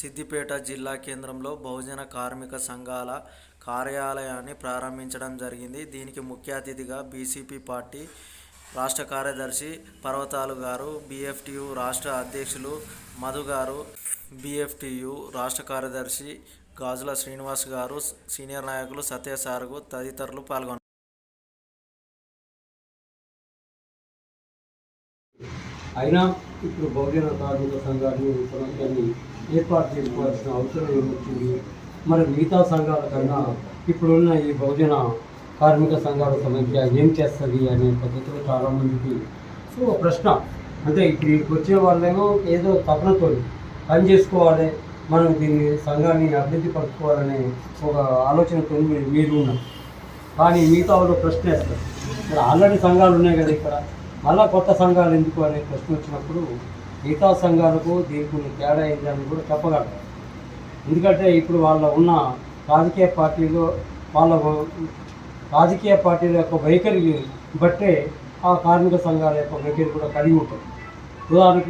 సిద్దిపేట జిల్లా కేంద్రంలో బహుజన కార్మిక సంఘాల కార్యాలయాన్ని ప్రారంభించడం జరిగింది. దీనికి ముఖ్య అతిథిగా బీసీపీ పార్టీ రాష్ట్ర కార్యదర్శి పర్వతాలు గారు బీఎఫ్టియు రాష్ట్ర అధ్యక్షులు మధు గారు బీఎఫ్టియు రాష్ట్ర కార్యదర్శి గాజుల శ్రీనివాస్ గారు సీనియర్ నాయకులు సత్యసారుగు తదితరులు పాల్గొన్నారు. అయినా ఇప్పుడు బహుజన కార్మిక సంఘాన్ని ఏర్పాటు చేసుకోవాల్సిన అవసరం ఏమొచ్చింది? మరి మిగతా సంఘాల కన్నా ఇప్పుడున్న ఈ బహుజన కార్మిక సంఘాల సమస్య ఏం చేస్తుంది అనే పద్ధతిలో చాలామందికి సో ప్రశ్న. అంటే ఇప్పుడు ఇక్కడికి వచ్చే వాళ్ళేమో ఏదో తపనతో పని చేసుకోవాలి మనం దీన్ని సంఘాన్ని అభివృద్ధి పరుచుకోవాలనే ఒక ఆలోచనతో మీరు మీరు ఉన్నారు. కానీ మిగతా వాళ్ళు ప్రశ్న వేస్తారు. ఆల్రెడీ సంఘాలు ఉన్నాయి కదా ఇక్కడ. మళ్ళీ కొత్త సంఘాలు ఎందుకు అనే ప్రశ్న వచ్చినప్పుడు మిగతా సంఘాలకు దీనికి తేడా ఏంటని కూడా చెప్పగలరు ఎందుకంటే ఇప్పుడు వాళ్ళ ఉన్న రాజకీయ పార్టీలో వాళ్ళ రాజకీయ పార్టీల యొక్క వైఖరి బట్టే ఆ కార్మిక సంఘాల యొక్క వైఖరి కూడా కలిగి ఉంటుంది. ఉదాహరణకి